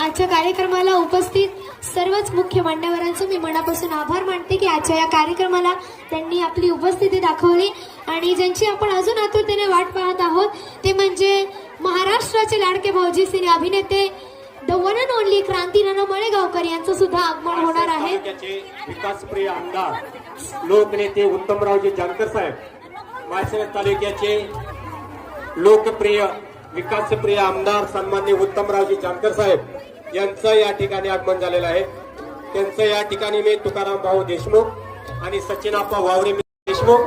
आजच्या कार्यक्रमाला उपस्थित सर्वच मुख्य मान्यवरांचं मी मनापासून आभार मानते की आजच्या या कार्यक्रमाला त्यांनी आपली उपस्थिती दाखवली. आणि ज्यांची आपण अजून आतुरतेने वाट पाहत आहोत ते म्हणजे महाराष्ट्राचे लाडके भाऊजी सिने अभिनेते the one and only Krantinana Malegaonkar यांचं सुद्धा आगमन होणार आहे. विकासप्रिय आमदार लोकनेते उत्तमरावजी जानकर साहेब माळशिरस तालुक्याचे लोकप्रिय विकासप्रिय आमदार सन्मान्य उत्तमरावजी जानकर साहेब यांचं या ठिकाणी आगमन झालेलं आहे. त्यांचं या ठिकाणी मी तुकाराम भाऊ देशमुख आणि सचिनाप्पा वावरे देशमुख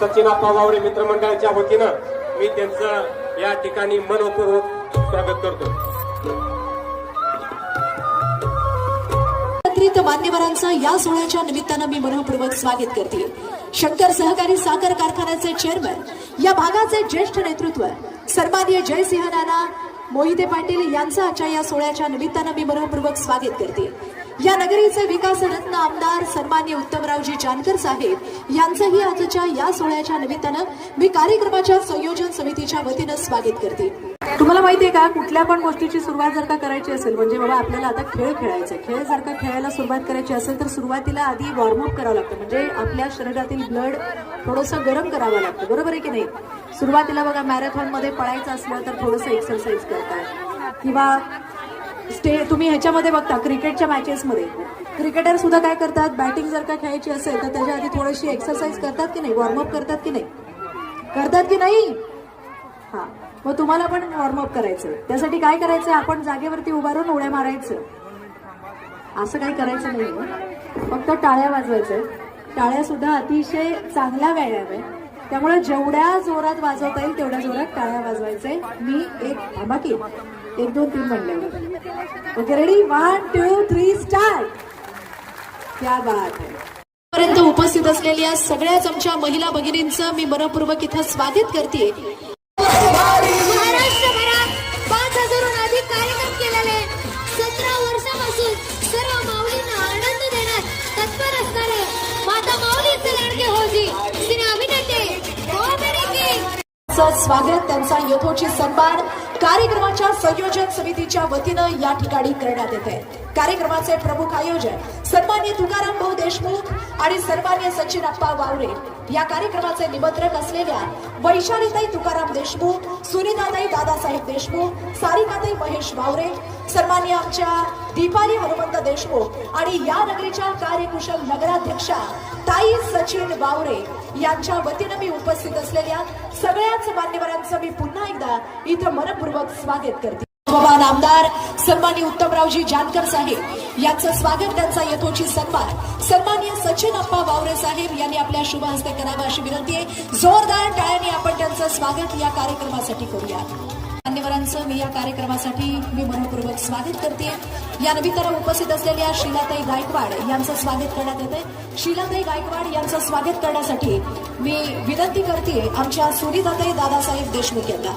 सचिनाप्पा वावरे मित्रमंडळाच्या वतीनं मी त्यांचं या ठिकाणी मनपूर्वक स्वागत करतो. एकत्रित मान्यवरांचं या सोहळ्याच्या निमित्तानं मी मनपूर्वक स्वागत करते. शंकर सहकारी साखर कारखान्याचे चेअरमन या भागाचे ज्येष्ठ नेतृत्व सन्माननीय जयसिंह नाना मोहिते पाटील यांचं आजच्या या सोहळ्याच्या निमित्तानं मी मनपूर्वक स्वागत करते. या नगरीचे विकासरत्न आमदार सन्मान्य उत्तमरावजी जानकर साहेब यांचंही आजच्या या सोहळ्याच्या निमित्तानं मी कार्यक्रमाच्या संयोजन समितीच्या वतीनं स्वागत करते. तुम्हाला माहितीये का कुठल्या पण गोष्टीची सुरुवात जर का करायची असेल म्हणजे बाबा आपल्याला आता खेळ खेळायचा खेळ जर का खेळायला सुरुवात करायची असेल तर सुरुवातीला आधी वॉर्मअप करावं लागतं. म्हणजे आपल्या शरीरातील ब्लड थोडंसं गरम करावं लागतं. बरोबर आहे की नाही? सुरुवातीला बघा मॅरेथॉनमध्ये पळायचं असलं तर थोडंसं एक्सरसाइज करताय. किंवा स्टे तुम्ही ह्याच्यामध्ये बघता क्रिकेटच्या मॅचेसमध्ये क्रिकेटर सुद्धा काय करतात बॅटिंग जर का खेळायची असेल तर त्याच्या आधी थोडीशी एक्सरसाइज करतात की नाही? वॉर्मअप करतात की नाही? करतात की नाही? हा. मग तुम्हाला पण वॉर्मअप करायचं. त्यासाठी काय करायचं? आपण जागेवरती उभारून उड्या मारायचं. असं काही करायचं नाही फक्त टाळ्या वाजवायचं. टाळ्या सुद्धा अतिशय चांगला व्यायाम आहे. त्यामुळे जेवढ्या जोरात वाजवता येईल तेवढ्या जोरात टाळ्या वाजवायचे. मी एक बाकी एक दोन तीन म्हणले. Okay ready one two three start क्या बात आहे पर्यंत उपस्थित असलेल्या सगळ्याच आमच्या महिला भगिनींचं मी मनपूर्वक इथं स्वागत करते स्वागत त्यांचा यथोचित सन्मान कार्यक्रमाच्या संयोजन समितीच्या वतीनं या ठिकाणी करण्यात येत आहे. कार्यक्रमाचे प्रमुख आयोजक सन्मान्य तुकाराम भाऊ देशमुख आणि सन्मान्य सचिन अप्पा वावरे या कार्यक्रमाचे निमंत्रक असलेल्या वैशालीताई तुकाराम देशमुख सुनीताताई दादासाहेब देशमुख सारिकाताई महेश वावरे सन्मान्य आमच्या दीपाली हनुमंत देशमुख आणि या नगरीच्या कार्यकुशल नगराध्यक्षा ताई सचिन वावरे यांच्या वतीनं मी उपस्थित असलेल्या सगळ्याच मान्यवरांचं मी पुन्हा एकदा इथं मनपूर्वक स्वागत करते. भगवान आमदार सन्मान्य उत्तमरावजी जानकर साहेब यांचं स्वागत त्यांचा यथोचित सन्मान. सन्मान्य सचिन अप्पा वावरे साहेब यांनी आपल्या शुभ हस्ते करावा अशी विनंती आहे. जोरदार टाळ्यांनी आपण त्यांचं स्वागत या कार्यक्रमासाठी करूया मान्यवरांचं मी या कार्यक्रमासाठी मी मनपूर्वक स्वागत करते. या निमित्तानं उपस्थित असलेल्या शीलाताई गायकवाड यांचं स्वागत करण्यात येते शीलाताई गायकवाड यांचं स्वागत करण्यासाठी मी विनंती करते आमच्या सुनीताताई दादासाहेब देशमुख यांना.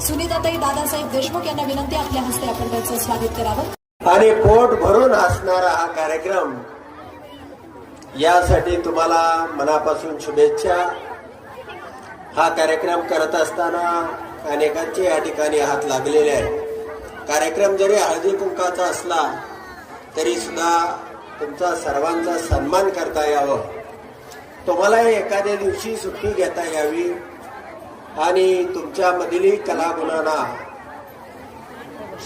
सुनीताताई दादासाहेब देशमुख यांना विनंती आपल्या हस्ते आपण त्यांचं स्वागत करावं. आणि पोट भरून असणारा हा कार्यक्रम यासाठी तुम्हाला मनापासून शुभेच्छा. हा कार्यक्रम करत असताना अनेकांचे या ठिकाणी हात लागलेले आहेत. कार्यक्रम जरी हळदी कुंकाचा असला तरी सुद्धा तुमचा सर्वांचा सन्मान करता यावं. तुम्हाला एखाद्या दिवशी सुट्टी घेता यावी. आणि तुमच्यामधील कलागुणांना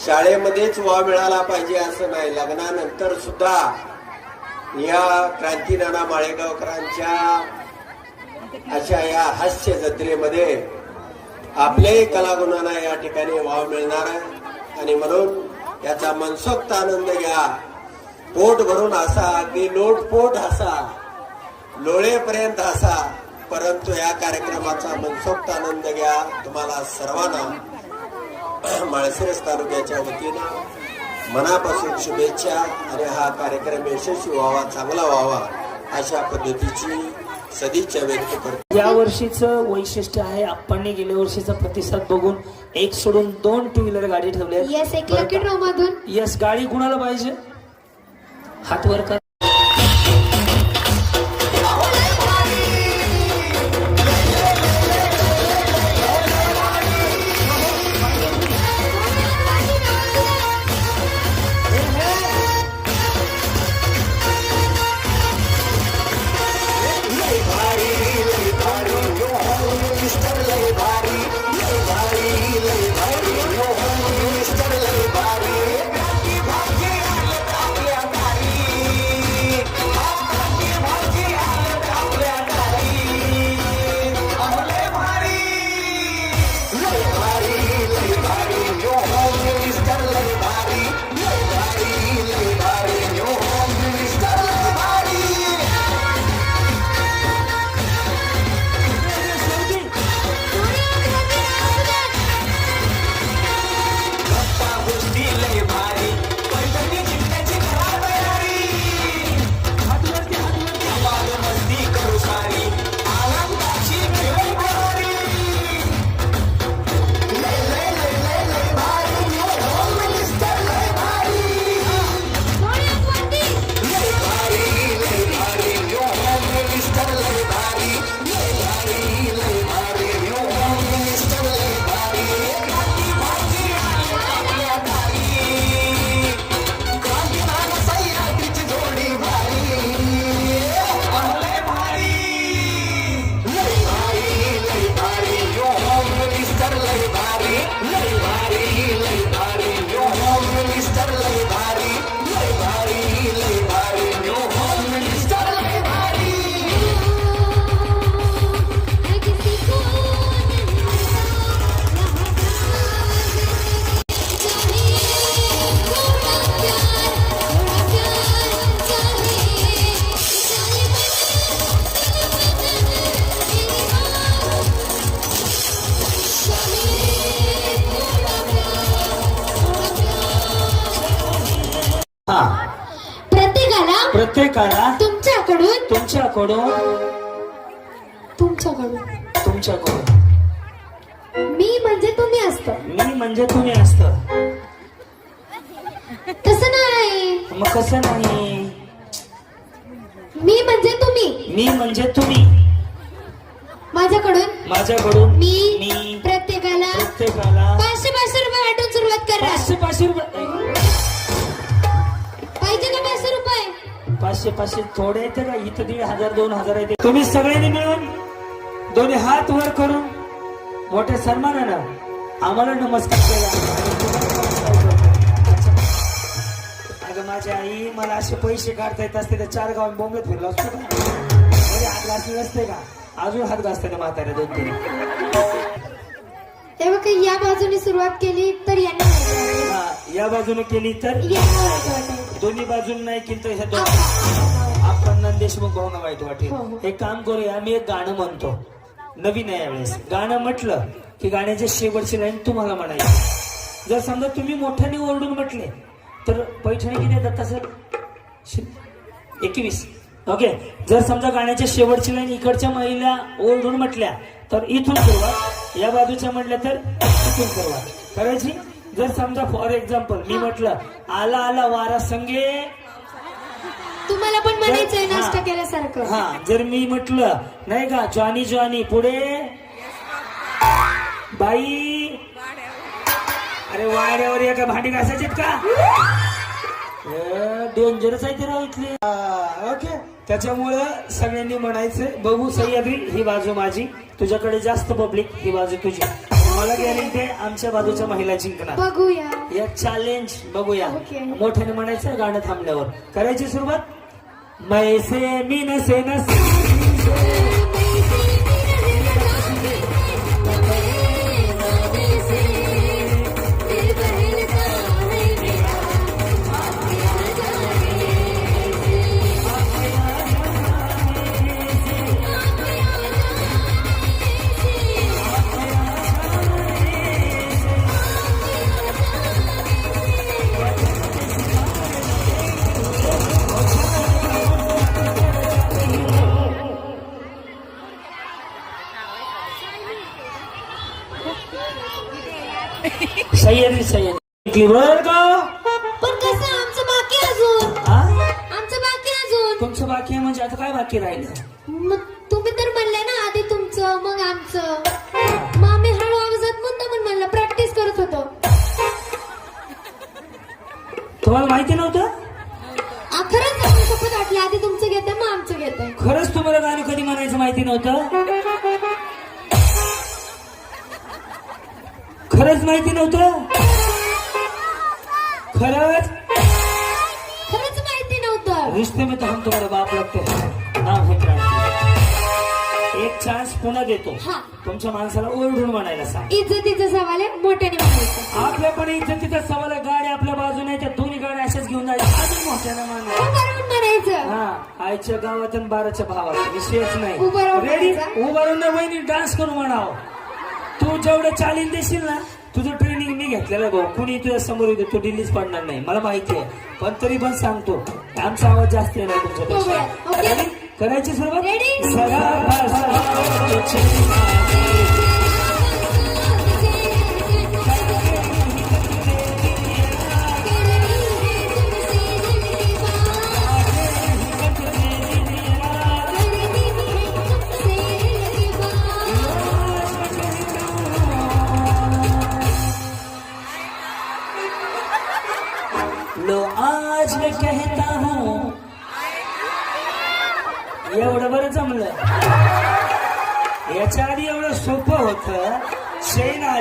शाळेमध्येच वाव मिळाला पाहिजे असं नाही. लग्नानंतर सुद्धा या क्रांतीनाना माळेगावकरांच्या अशा या हास्य जत्रेमध्ये आपल्याही कलागुणांना या ठिकाणी वाव मिळणार आहे. आणि म्हणून याचा मनसोक्त आनंद घ्या. पोट भरून हसा अगदी लोटपोट हसा. लोळेपर्यंत हसा. परंतु या कार्यक्रमाचा मनसोक्त आनंद घ्या. तुम्हाला सर्वांना माळशिरस तालुक्याच्या वतीनं मनापासून शुभेच्छा. आणि हा कार्यक्रम यशस्वी व्हावा चांगला व्हावा अशा पद्धतीची सदिच्छा व्यक्त करतो. या वर्षीचं वैशिष्ट्य आहे आप्पांनी गेल्या वर्षीचा प्रतिसाद बघून एक सोडून दोन टू व्हीलर गाडी ठेवल्या येस एक लकी ड्रॉ मधून. यस गाडी कुणाला पाहिजे. हात वर कर. हा. प्रत्येकाला प्रत्येकाला तुमच्याकडून तुमच्याकडून तुमच्याकडून. तुमच्याकडून. मी म्हणजे तुम्ही असत. मी म्हणजे तुम्ही असत. तसं नाही. मग कसं नाही? मी म्हणजे तुम्ही. मी म्हणजे तुम्ही. माझ्याकडून माझ्याकडून मी मी प्रत्येकाला प्रत्येकाला पाचशे पाचशे रुपये वाटून सुरुवात करणार. पाचशे पाचशे रुपये. पाहिजे का पाचशे रुपये? पाचशे पाचशे थोडे येते का? इथं दीड हजार दोन हजार येते. तुम्ही सगळ्यांनी मिळून दोन्ही हात वर करून मोठ्या सन्मानानं आम्हाला नमस्कार केला. अगं माझी आई मला असे पैसे काढता येत असते तर चार गाव बोंबलत फिरलो असतो का? म्हणजे हात घासले असते का? अजून हात घासते ना म्हातारे दोन तीन. तेव्हा काही या बाजूने सुरुवात केली तर यांना. हा, या बाजूने केली तर यांना वाईट वाटेल. दोन्ही बाजून नाही केली तर ह्या दोन आपण नंदेशमुख भावना वाईट वाटेल. हो, हो. एक काम करूया मी एक गाणं म्हणतो. नवीन आहे यावेळेस. गाणं म्हटलं की गाण्याची शेवटची लाईन तुम्हाला म्हणायची. जर समजा तुम्ही मोठ्याने ओरडून म्हटले तर पैठणी किती येतात सर? एकवीस. ओके जर समजा गाण्याच्या शेवटची लाईन इकडच्या महिला ओरडून म्हटल्या तर इथून सुरुवात. या बाजूच्या म्हटल्या तर इथून सुरुवात. करायची? जर समजा फॉर एक्झाम्पल मी म्हटलं आला आला वारा संगे. तुम्हाला पण म्हणायचंय. नाश्ता केल्यासारखं. हा जर मी म्हटलं नाही का जॉनी जॉनी पुढे. बाई. अरे वाड्यावर एका भांडी घासायचीत का? डेंजरच आहे ते राव इथले. ओके त्याच्यामुळं सगळ्यांनी म्हणायचं बघू सह्याद्री ही बाजू माझी. तुझ्याकडे जास्त पब्लिक ही बाजू तुझी. मला गॅरंटी आहे आमच्या बाजूच्या महिला जिंकणार. बघूया. या चॅलेंज बघूया. मोठ्याने म्हणायचं गाणं थांबल्यावर. करायची सुरुवात? मैसे मी नसे नसे बरं का? पण कसं आमचं बाकी अजून. हा? आमचं बाकी अजून. तुमचं बाकी आहे म्हणजे आता काय बाकी राहिलं? मग तुम्ही तर म्हणले ना आधी तुमचं मग आमचं. मग आम्ही हळू आवाजात मुद्दा म्हणून म्हणलं प्रॅक्टिस करत होतो. तुम्हाला माहिती नव्हतं? आ, खरंच आम्ही शपथ वाटली आधी तुमचं घेतंय मग आमचं घेतंय. खरंच तुम्हाला गाणं कधी म्हणायचं माहिती नव्हतं? खरंच माहिती नव्हतं? खरंच? खरंच माहिती नव्हतं. रिश्ते में तो हम तुम्हारे बाप लगते हैं नाम है क्रांती एक चान्स पुन्हा देतो. हा. तुमच्या माणसाला ओरडून म्हणायला सांग. इज्जतीचा सवाल आहे मोठ्याने म्हणायचं. आपल्या पण इज्जतीचा सवाल आहे. गाडी आपल्या बाजूने त्या दोन्ही गाड्या अशाच घेऊन जायच्या. अजून मोठ्यानं मानायला उभं राहून म्हणायचं. हा आईच्या गावात आणि बाराच्या भावात. विषयच नाही. उभं राहून रेडी म्हणायचं? उभा राहून वहिनी डान्स करू म्हणाव. तू जेवढं चालीन देशील ना तुझं ट्रेनिंग मी घेतलेलं आहे भाऊ. कुणी तुझ्या समोर येतो तू दिल्लीच पडणार नाही. मला माहिती आहे. पण तरी पण सांगतो. आमचा आवाज जास्त येणार तुमच्यापेक्षा. बघूया. ओके? Ready? करायची सुरुवात?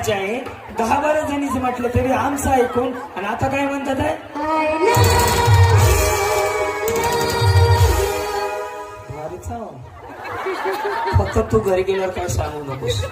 म्हणायचे आहे. दहा बारा जणीच म्हटलं तरी आमचं ऐकून. आणि आता काय म्हणतात आहे? भारीच हो. फक्त तू घरी गेल्यावर काय सांगू नकोस.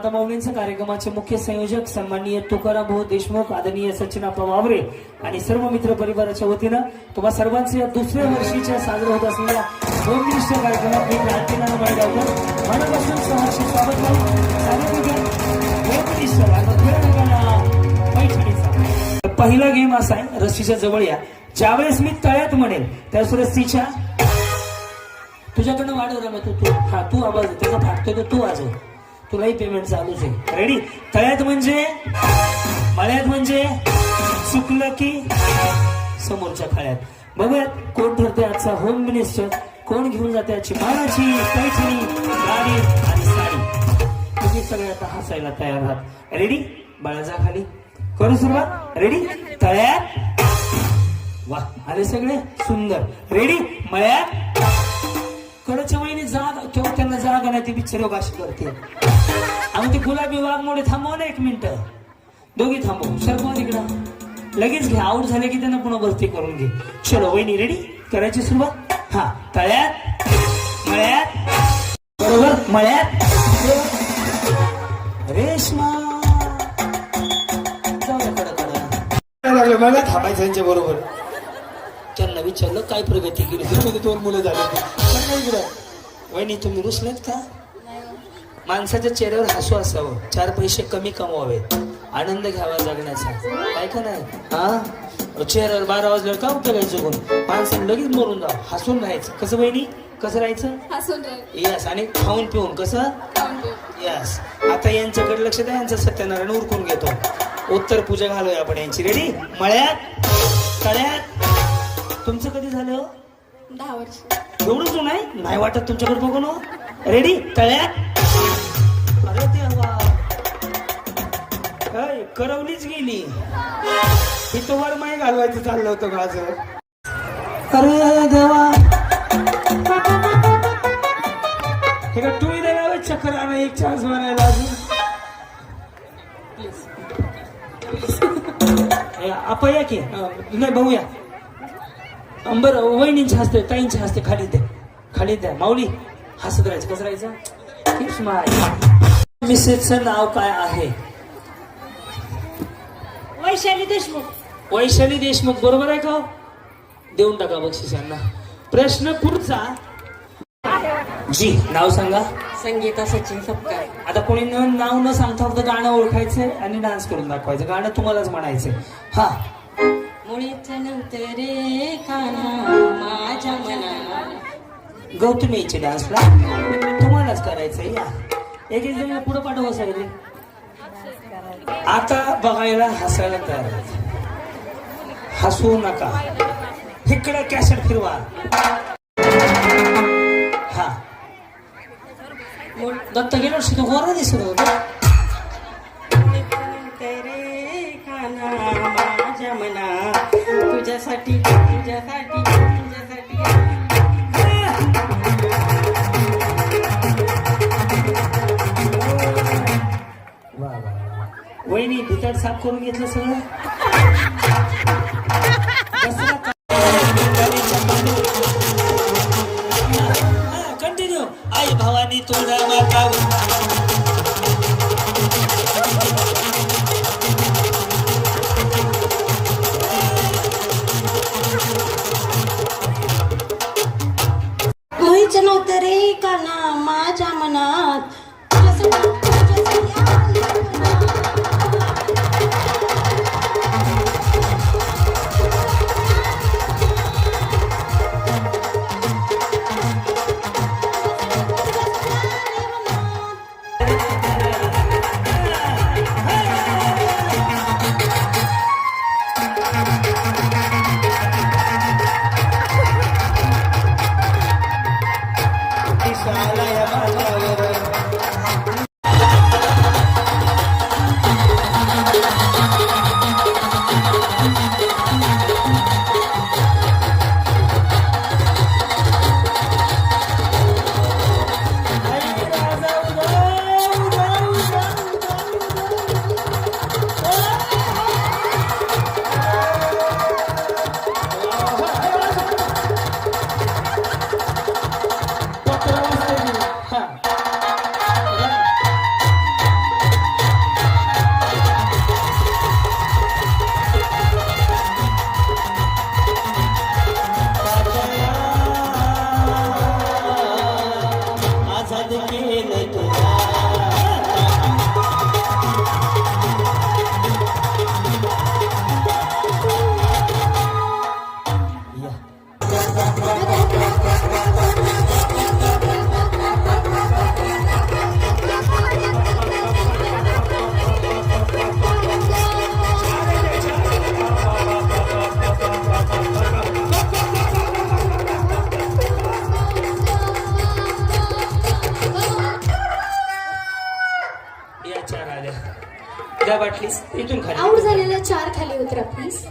माता माऊलींचा कार्यक्रमाचे मुख्य संयोजक सन्माननीय तुकाराम भाऊ देशमुख आदरणीय सचिन आप्पा वावरे आणि सर्व मित्र परिवाराच्या वतीनं तुम्हा सर्वांचे या दुसऱ्या वर्षीच्या साजरा होत असलेल्या दोन दिवसीय कार्यक्रमात मी क्रांतीनाना माळगावकर मनापासून सहर्ष स्वागत करून पहिला गेम असा आहे रस्सीच्या जवळ या. ज्यावेळेस मी तळ्यात म्हणेल त्यावेळेस रस्सीच्या तुझ्याकडनं वाढव रे तू तू हा तू आवाज त्याचा फाटतोय तर तू वाजव तुलाही पेमेंट चालूच आहे. रेडी तळ्यात म्हणजे मळ्यात म्हणजे चुकलं की समोरच्या खळ्यात. बघूयात कोण ठरते आजचा होम मिनिस्टर कोण घेऊन जाते आजची मानाची पैठणी गाडी आणि साडी? तुम्ही सगळे आता हसायला तयार आहात. रेडी बाळाचा खाली. करू सुरुवात? रेडी तळ्यात? वा आले सगळे? सुंदर. रेडी मळ्यात? जाग नाही ती बिचारी भाषा करते. आणि ते गुलाबी वाघ मोडे थांबव ना एक मिनिट दोघी थांबव. सर्व तिकडं. लगेच घ्या. आऊट झाले की त्यांना पुन्हा भरती करून घे. चलो वहिनी रेडी करायची सुरुवात? हा. तळ्यात. मळ्यात. बरोबर? मळ्यात. रेशमा. लागलं? मला थांबायचं यांच्या बरोबर. त्यांना विचारलं काय प्रगती केली? मुलं झाले. वहिनी तुम्ही रुसलेत का? माणसाच्या चेहऱ्यावर हसू असावं. चार पैसे कमी कमवावे. आनंद घ्यावा जगण्याचा. काय का नाही? हा? चेहऱ्यावर बारा वाजल्यावर का उपयोगायचं चुकून माणसाने लगेच मरून जावं. हसून राहायचं. कसं वहिनी? कसं राहायचं? हसून यस आणि खाऊन पिऊन. कसं? यस आता यांच्याकडे लक्ष द्या. यांचं सत्यनारायण उरकून घेतो. उत्तर पूजा घालूया आपण यांची. रेडी मळ्यात? तळ्यात? तुमचं कधी झालं? दहा वर्ष. एवढं जुनं आहे? नाही वाटत तुमच्याकडे बघून हो. रेडी तळ्यात? अरे देवा. अय, करवलीच गेली. तो वर माही घालवायचं चाललं होतं माझं. अरे देवा. हे का टू व्हीलर चक्कर आणा एक चान्स म्हणायला अजून. हे, आपण या की? अं, नाही भाऊ या अं, बरं वहिनींच्या हसते ताईंच्या हसते खाली द्या. खाली द्या. माऊली हसत राहायचं कसं राहायचं. मिसेसचं नाव काय आहे? वैशाली देशमुख. वैशाली देशमुख बरोबर आहे का हो? देऊन टाका बक्षीस यांना. प्रश्न पुढचा. जी नाव सांगा. संगीता सचिन सपकाळ. आता कोणी नाव न सांगता फक्त गाणं ओळखायचंय आणि डान्स करून दाखवायचं. गाणं तुम्हालाच म्हणायचंय. हा. मुळीच नंतर रे काना माझ्या मनाला गौतमी डान्सला तुम्हालाच करायचं या. एक एक जण पुढे पाठवा सगळे. आता बघायला हसायला तयार हसू नका. इकडे कॅसेट फिरवा. हा. दत्त गेलो शिकतो गोरा दिसत होतं. तुझ्यासाठी तुझ्यासाठी तुझ्यासाठी वहिनी भितर साफ करून घेतलं सगळं? कंटिन्यू आई भवानी तुझा माता द्या बाटलीस